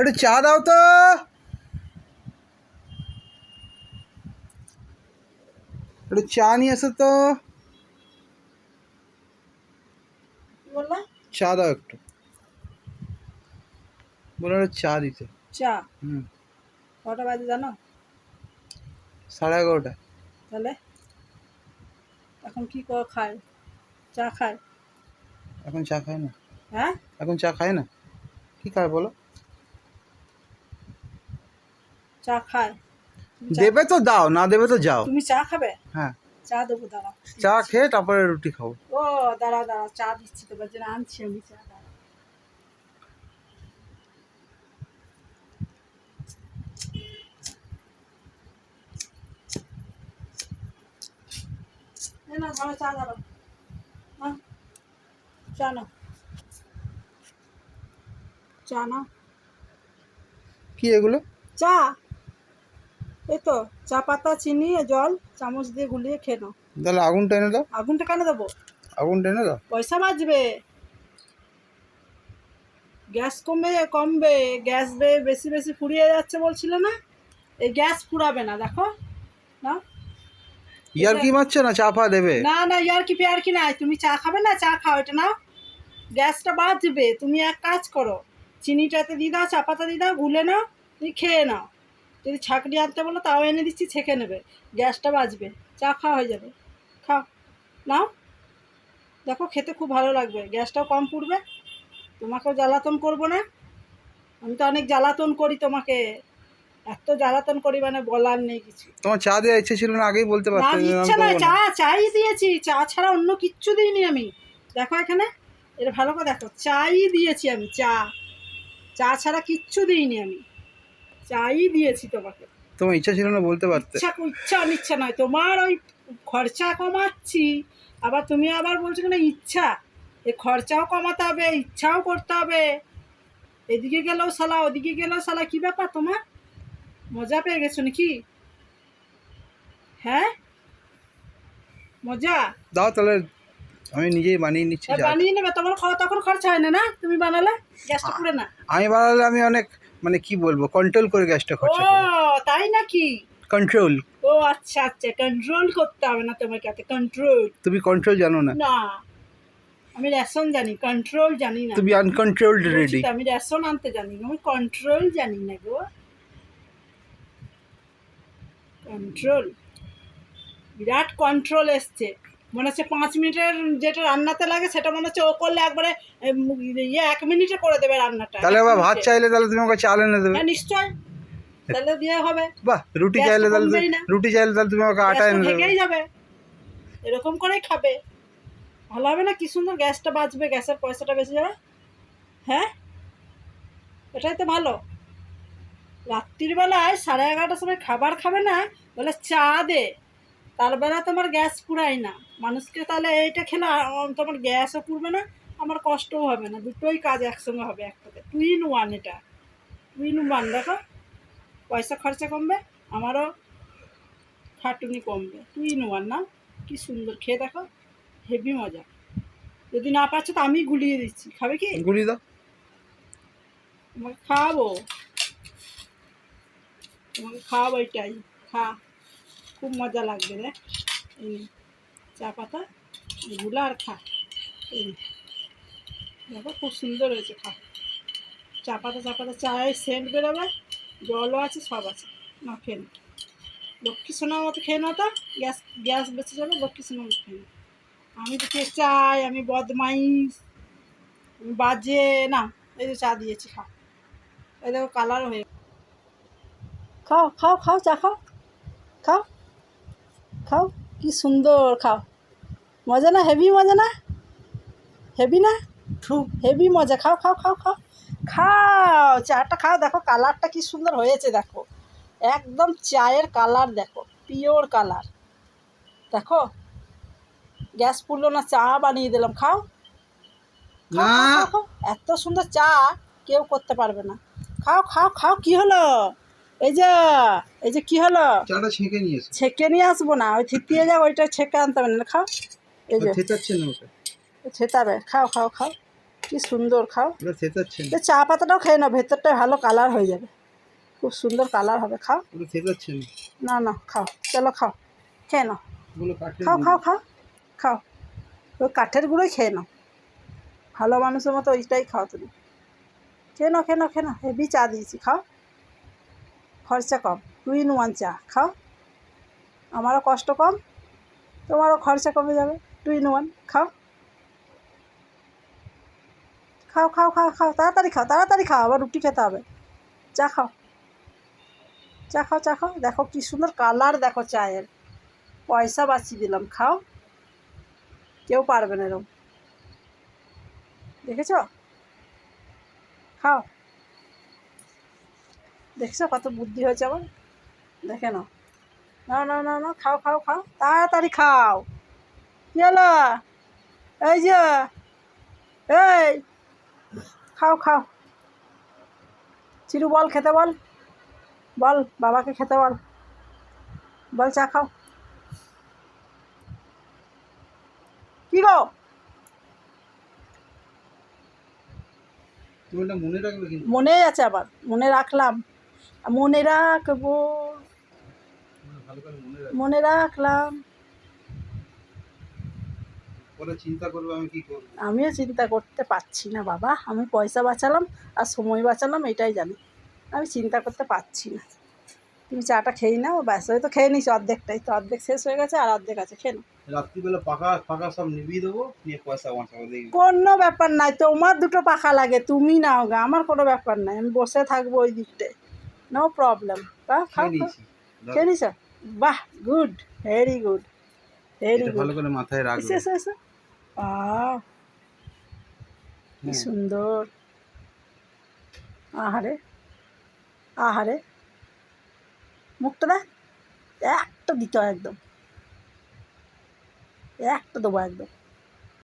একটু চা দাও তো। একটু চা নিয়ে এসো তো। চা দাও একটু। বলো একটু চা দিতে। চা? হুম। কটা বাজে জানো? সাড়ে এগারোটা তাহলে? এখন কি করে খায়? চা খায়? এখন চা খায় না। হ্যাঁ? এখন চা খায় না? কি খায় বলো? চা খায়। দেবে তো দাও না দেবে তো যাও। তুমি চা খাবে? হ্যাঁ। চা দেবো দাঁড়াও। চা খেয়ে তারপরে রুটি খাব। ও দাঁড়া দাঁড়া চা দিচ্ছি তোমার জন্য আনছি আমি চা দাঁড়া ধরো চা ধরো চা নাও। চা নাও। কি এগুলো? চা। এই তো চা পাতা চিনি জল চামচ দিয়ে গুলিয়ে খেয়ে নাও। তাহলে আগুন টেনে দাও। আগুনটা কেন দেবো? আগুন টেনে দাও। পয়সা বাঁচবে। গ্যাস কমবে কমবে। গ্যাস বে বেশি বেশি ফুরিয়ে যাচ্ছে বলছিল না? এই গ্যাস ফুরাবে না দেখো। না ইয়ার কি মারছো না? চা ফা দেবে। না না ইয়ার কি পেয়ার কি নাই? তুমি চা খাবে না? চা খাও এটা নাও। গ্যাসটা বাঁচবে। তুমি এক কাজ করো। চিনিটাতে দিয়ে দাও চা পাতা দিয়ে দাও গুলে নাও তুমি খেয়ে নাও। যদি ছাকনি আনতে বলো তাও এনে দিচ্ছি ছেঁকে নেবে। গ্যাসটা বাঁচবে চা খাওয়া হয়ে যাবে। খাও। নাও। দেখো খেতে খুব ভালো লাগবে। গ্যাসটাও কম পুড়বে। তোমাকেও জ্বালাতন করব না। আমি তো অনেক জ্বালাতন করি তোমাকে। এত জ্বালাতন করি মানে বলার নেই কিছু। তোমার চা দেওয়ার ইচ্ছে ছিল না আগেই বলতে না পারতে ইচ্ছা না। না। চা চাই দিয়েছি। চা ছাড়া অন্য কিচ্ছু দিইনি আমি। দেখো এখানে। এটা ভালো করে দেখো। চাই দিয়েছি আমি চা। চা ছাড়া কিচ্ছু দিইনি আমি। চাই দিয়েছি তোমাকে। তোমার ইচ্ছা ছিল না বলতে পারতে। ইচ্ছা ইচ্ছা অনিচ্ছা নয় তোমার ওই খরচা কমাচ্ছি। আবার তুমি আবার বলছো না ইচ্ছা। এ খরচাও কমাতে হবে ইচ্ছাও করতে হবে। এদিকে গেলেও সালা ওদিকে গেলেও সালা কী ব্যাপার তোমার? মজা পেয়ে গেছো নাকি? হ্যাঁ? মজা? দাও তাহলে আমি নিজেই বানিয়ে নিচ্ছি বানিয়ে নেবে তোমার খাওয়া তখন খরচা হয় না না? তুমি বানালে? গ্যাসটা পুড়ে না। আমি বানালে আমি অনেক মানে কি বলব কন্ট্রোল করে গ্যাসটা ও খরচা করি তাই নাকি? কন্ট্রোল ও আচ্ছা আচ্ছা কন্ট্রোল করতে হবে না তোমাকে এত কন্ট্রোল তুমি কন্ট্রোল জানো না। না আমি রেশন জানি কন্ট্রোল জানি না। তুমি আনকন্ট্রোলড রেডি আমি রেশন আনতে জানি না, আমি কন্ট্রোল জানি না গো। কন্ট্রোল বিরাট কন্ট্রোল এসছে। মনে হচ্ছে পাঁচ মিনিটের যেটা রান্নাতে লাগে সেটা মনে হচ্ছে ও করলে একবারে ইয়ে এক মিনিটে করে দেবে রান্নাটা। তাহলে আবার ভাত চাইলে তাহলে তুমি আমাকে চাল এনে দেবে। হ্যাঁ নিশ্চয়। তাহলে দিয়ে হবে। বাহ রুটি চাইলে তাহলে। রুটি চাইলে তাহলে তুমি আমাকে আটা এনে দেবে। যাবে। এরকম করেই খাবে। ভালো হবে না? কি সুন্দর গ্যাসটা বাঁচবে গ্যাসের পয়সাটা বেঁচে যাবে। হ্যাঁ? এটাই তো ভালো। রাত্রির বেলায় সাড়ে এগারোটার সময় খাবার খাবে না বলে চা দে। তার বেলা তোমার গ্যাস পুরাই না। মানুষকে তাহলে এইটা খেলে তোমার গ্যাসও পুড়বে না আমার কষ্টও হবে না। দুটোই কাজ একসঙ্গে হবে একসাথে। টু ইন ওয়ান এটা। টু ইন ওয়ান দেখো। পয়সা খরচা কমবে আমারও খাটুনি কমবে। টু ইন ওয়ান না? কি সুন্দর। খেয়ে দেখো হেভি মজা। যদি না পাচ্ছ তো আমি গুলিয়ে দিচ্ছি। খাবে কি? গুলি দাও। তোমাকে খাওয়াবো। তোমাকে খাওয়াবো এটাই খা। খুব মজা লাগবে রে। এই চা পাতা এগুলো আর খা। এই দেখো খুব সুন্দর হয়েছে খা। চা পাতা চা পাতা, চায়ের সেন্ট বেরোবে, জলও আছে, সব আছে। না, খেয়ে। লক্ষ্মী সোনার মতো খেয়ে নাও তো, গ্যাস গ্যাস বেঁচে যাবে, লক্ষ্মী সোনার মতো খেয়ে। আমি তো চাই, আমি বদমাইশ, আমি বাজে, না, এই যে চা দিয়েছি খাও এই দেখো কালার হয়ে খাও খাও খাও, চা খাও। খাও। খাও কি সুন্দর খাও। মজা না? হেভি মজা না? হেভি না? হেভি মজা। খাও খাও খাও খাও। খাও চাটা খাও। দেখো কালারটা কি সুন্দর হয়েছে দেখো। একদম চায়ের কালার দেখো। পিওর কালার দেখো? গ্যাস পুড়লো না চা বানিয়ে দিলাম। খাও। এত সুন্দর চা কেউ করতে পারবে না। খাও খাও খাও। কি হলো? এই যে এই যে কি হলো? চাটা ছেঁকে নিয়েছে। ছেঁকে নিয়ে আসব না ওই থিতিয়ে যা ওইটা ছেঁকে আনতে হবে না খাও। এই যে। থেতাচ্ছে না ওটা। ছেতাবে খাও খাও খাও। কি সুন্দর খাও। ওটা থেতাচ্ছেন এ চা পাতাটাও খেয়ে নাও ভেতরটা ভালো কালার হয়ে যাবে। খুব সুন্দর কালার হবে খাও। ওটা থেতাচ্ছেন না। না খাও। চলো খাও। খেয়ে নাও। খাও খাও খাও। খাও। ওই কাঠের গুঁড়োই খেয়ে নাও। ভালো মানুষের মতো ওইটাই খাও তুমি। খেয়ে নাও খেয়ে নাও খেয়ে নাও। হেভি চা দিয়েছি খাও। খরচা কম। টু ইন ওয়ান চা, খাও। আমারও কষ্ট কম, তোমারও খরচা কমে যাবে। টু ইন ওয়ান, খাও। খাও খাও খাও খাও, তাড়াতাড়ি খাও তাড়াতাড়ি খাও, আবার রুটি খেতে হবে। চা খাও। চা খাও চা খাও। দেখো কি সুন্দর কালার দেখো চায়ের। পয়সা বাঁচিয়ে দিলাম, খাও। কেউ পারবে না এরকম দেখেছ? খাও। দেখছ কত বুদ্ধি হয়েছে আমার? দেখে নাও। না না না না খাও খাও খাও তাড়াতাড়ি খাও। কি হলো? এই যে এই খাও খাও। চিরু বল খেতে বল। বল বাবাকে খেতে বল। বল চা খাও। কি গো? মনে মনে আছে আবার মনে রাখলাম। মনে রাখব। মনে রাখলাম। আমিও চিন্তা করতে পারছি না বাবা। আমি পয়সা বাঁচালাম আর সময় বাঁচালাম এটাই জানি। আমি চিন্তা করতে পারছি না। তুমি চাটা খেয়ে নাও ব্যাস। হয়তো খেয়ে নিচ্ছি অর্ধেকটাই। তো অর্ধেক শেষ হয়ে গেছে আর অর্ধেক আছে খেয়ে নাও। রাত্রিবেলা ফাঁকা সব নিভিয়ে দেবো নিয়ে পয়সা বাঁচাবো কোনো ব্যাপার নাই। তোমার দুটো পাখা লাগে তুমি নাও গা। আমার কোনো ব্যাপার নাই। আমি বসে থাকব ওই দিকটায়। নো প্রবলেম খাও খাও খেয়ে নিছ বাহ good very good very good ভালো করে মাথায় রাখবে। এসে এসে এসে। আহ কি হ্যাঁ। সুন্দর। আহারে আহারে। মুখটা দেখ একটা দিতে একদম। একটা দেবো একদম।